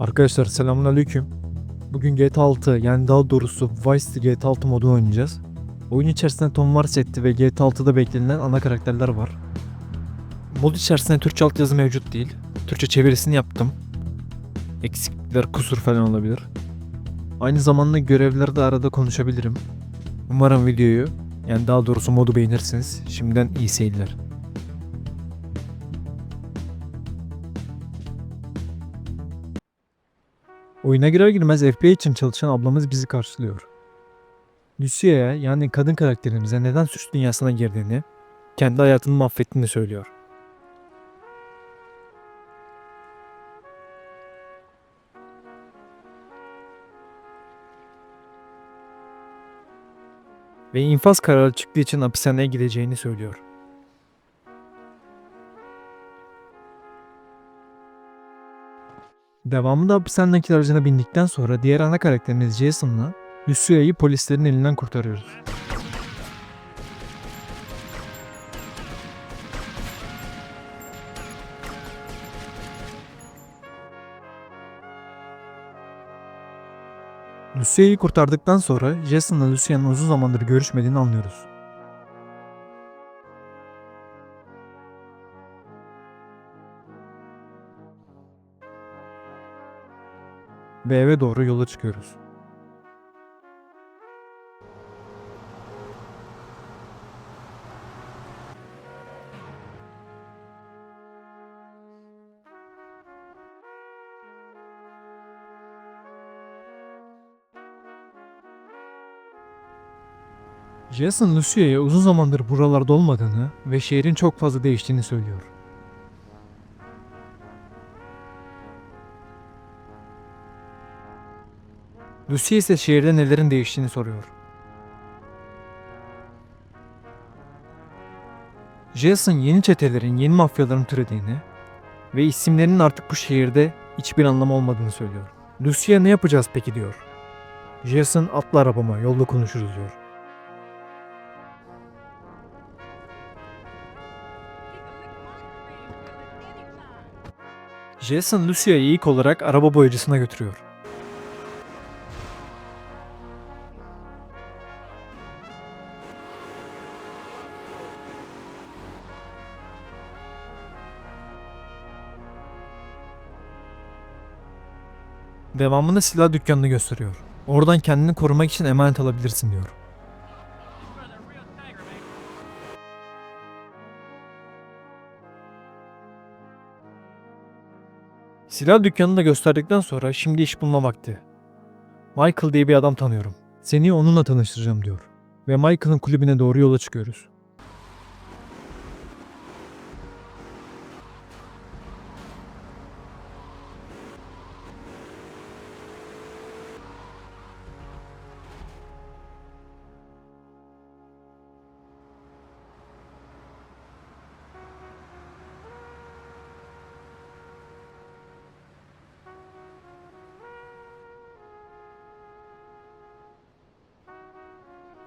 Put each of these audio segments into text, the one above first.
Arkadaşlar selamünaleyküm. Bugün GTA 6 yani daha doğrusu Vice City GTA 6 modu oynayacağız. Oyun içerisinde Tom Varsetti ve GTA 6'da beklenilen ana karakterler var. Mod içerisinde Türkçe altyazı mevcut değil. Türkçe çevirisini yaptım. Eksiklikler, kusur falan olabilir. Aynı zamanda görevlerde arada konuşabilirim. Umarım videoyu, yani daha doğrusu modu beğenirsiniz. Şimdiden iyi seyirler. Oyuna girer girmez FBI için çalışan ablamız bizi karşılıyor. Lucia'ya yani kadın karakterimize neden suç dünyasına girdiğini, kendi hayatını mahvettiğini söylüyor. Ve infaz kararı çıktığı için hapishaneye gideceğini söylüyor. Devamında hapishanedeki aracına bindikten sonra diğer ana karakterimiz Jason'la Lucia'yı polislerin elinden kurtarıyoruz. Lucia'yı kurtardıktan sonra Jason'la Lucia'nın uzun zamandır görüşmediğini anlıyoruz. Ve eve doğru yola çıkıyoruz. Jason Lucia'ya uzun zamandır buralarda olmadığını ve şehrin çok fazla değiştiğini söylüyor. Lucia ise şehirde nelerin değiştiğini soruyor. Jason yeni çetelerin, yeni mafyaların türediğini ve isimlerinin artık bu şehirde hiçbir anlamı olmadığını söylüyor. Lucia ne yapacağız peki diyor. Jason atla arabama yolda konuşuruz diyor. Jason Lucia'yı ilk olarak araba boyacısına götürüyor. Devamında silah dükkanını gösteriyor. Oradan kendini korumak için emanet alabilirsin diyor. Silah dükkanını da gösterdikten sonra şimdi iş bulma vakti. Michael diye bir adam tanıyorum. Seni onunla tanıştıracağım diyor. Ve Michael'ın kulübüne doğru yola çıkıyoruz.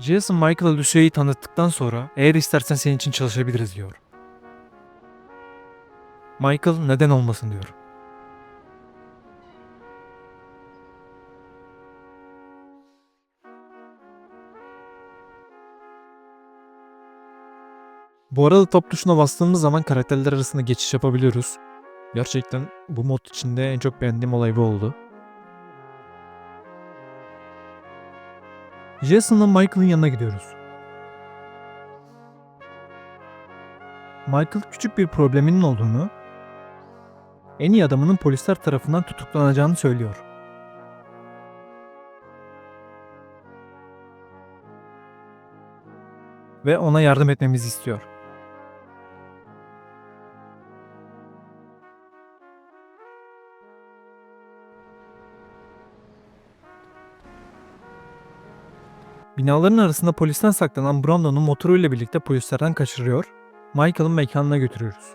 Jason Michael'a Lucia'yı tanıttıktan sonra eğer istersen senin için çalışabiliriz diyor. Michael neden olmasın diyor. Bu arada top tuşuna bastığımız zaman karakterler arasında geçiş yapabiliyoruz. Gerçekten bu mod içinde en çok beğendiğim olay bu oldu. Jason'la Michael'ın yanına gidiyoruz. Michael küçük bir probleminin olduğunu, en iyi adamının polisler tarafından tutuklanacağını söylüyor. Ve ona yardım etmemizi istiyor. Binaların arasında polisten saklanan Brandon'u motoruyla birlikte polislerden kaçırıyor, Michael'ın mekanına götürüyoruz.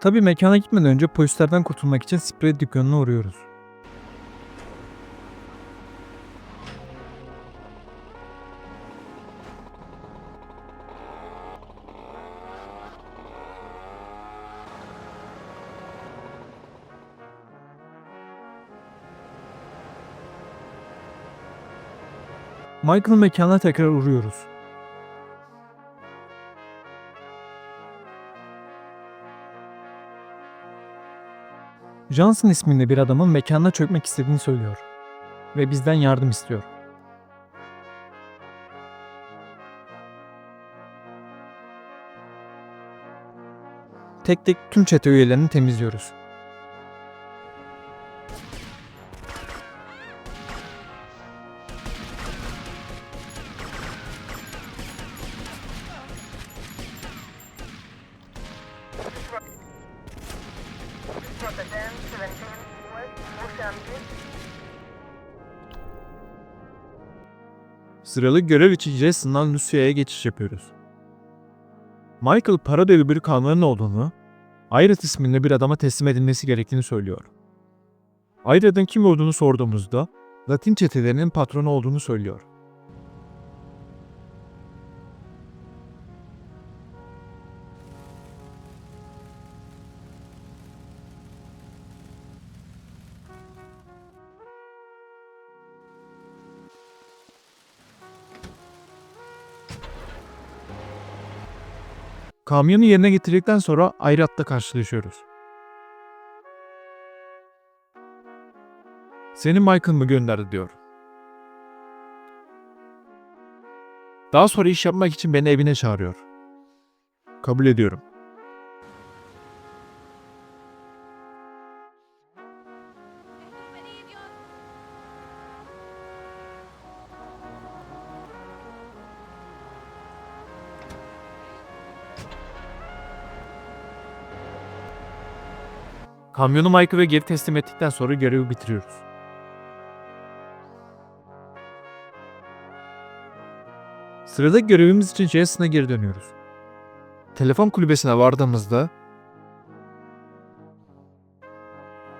Tabi mekana gitmeden önce polislerden kurtulmak için sprey dükkanına uğruyoruz. Michael'ın mekanına tekrar uğruyoruz. Johnson isminde bir adamın mekanına çökmek istediğini söylüyor. Ve bizden yardım istiyor. Tek tek tüm çete üyelerini temizliyoruz. Sıralı görev için Jason'dan Lucia'ya geçiş yapıyoruz. Michael para devi bir kanların olduğunu, Irat isminde bir adama teslim edilmesi gerektiğini söylüyor. Irat'ın kim olduğunu sorduğumuzda, Latin çetelerinin patronu olduğunu söylüyor. Kamyonu yerine getirdikten sonra Ayrat'la karşılaşıyoruz. Seni Michael mı gönderdi diyor. Daha sonra iş yapmak için beni evine çağırıyor. Kabul ediyorum. Kamyonu Michael'a geri teslim ettikten sonra görevi bitiriyoruz. Sıradaki görevimiz için Jason'a geri dönüyoruz. Telefon kulübesine vardığımızda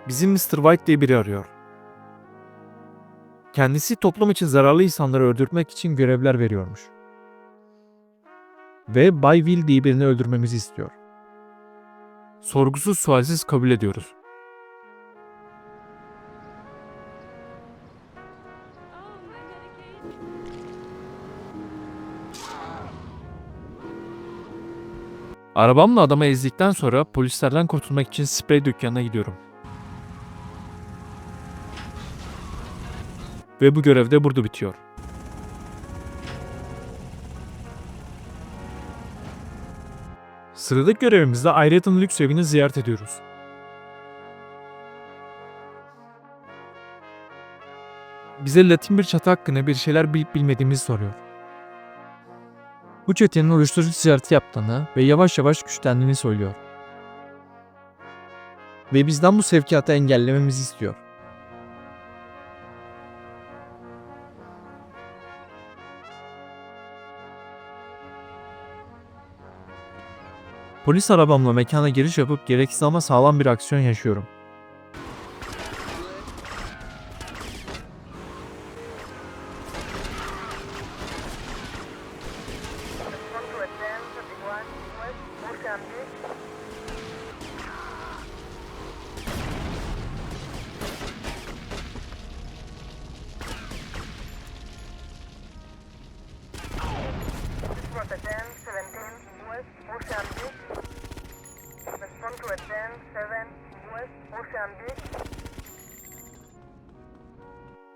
bizim Mr. White diye biri arıyor. Kendisi toplum için zararlı insanları öldürtmek için görevler veriyormuş. Ve Bay Will diye birini öldürmemizi istiyor. Sorgusuz sualsiz kabul ediyoruz. Arabamla adamı ezdikten sonra polislerden kurtulmak için sprey dükkanına gidiyorum. Ve bu görev de burada bitiyor. Sıradaki görevimizde Ayret'in lüks evini ziyaret ediyoruz. Bize Latin bir çatı hakkında bir şeyler bilip bilmediğimizi soruyor. Bu çetenin uyuşturucu ticareti yaptığını ve yavaş yavaş güçlendiğini söylüyor. Ve bizden bu sevkiyatı engellememizi istiyor. Polis arabamla mekana giriş yapıp gereksiz ama sağlam bir aksiyon yaşıyorum.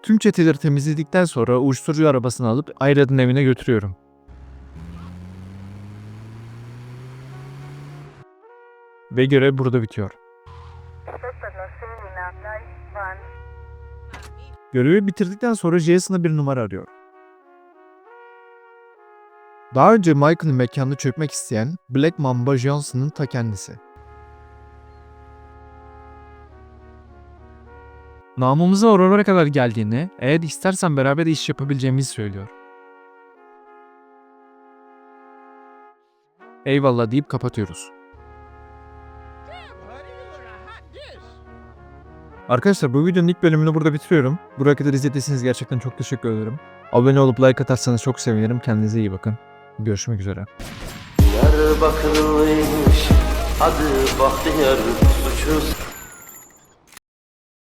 Tüm çeteleri temizledikten sonra uyuşturucu arabasını alıp Ayrad'ın evine götürüyorum. Ve görev burada bitiyor. Görevi bitirdikten sonra Jason'a bir numara arıyor. Daha önce Michael'ın mekanını çökmek isteyen Black Mamba Johnson'ın ta kendisi. Namımıza oralara kadar geldiğini, eğer istersen beraber iş yapabileceğimizi söylüyor. Eyvallah deyip kapatıyoruz. Arkadaşlar bu videonun ilk bölümünü burada bitiriyorum. Buraya kadar izlediyseniz gerçekten çok teşekkür ederim. Abone olup like atarsanız çok sevinirim. Kendinize iyi bakın. Görüşmek üzere. Diyarbakırlıymış adı Bahtiyar suçsuz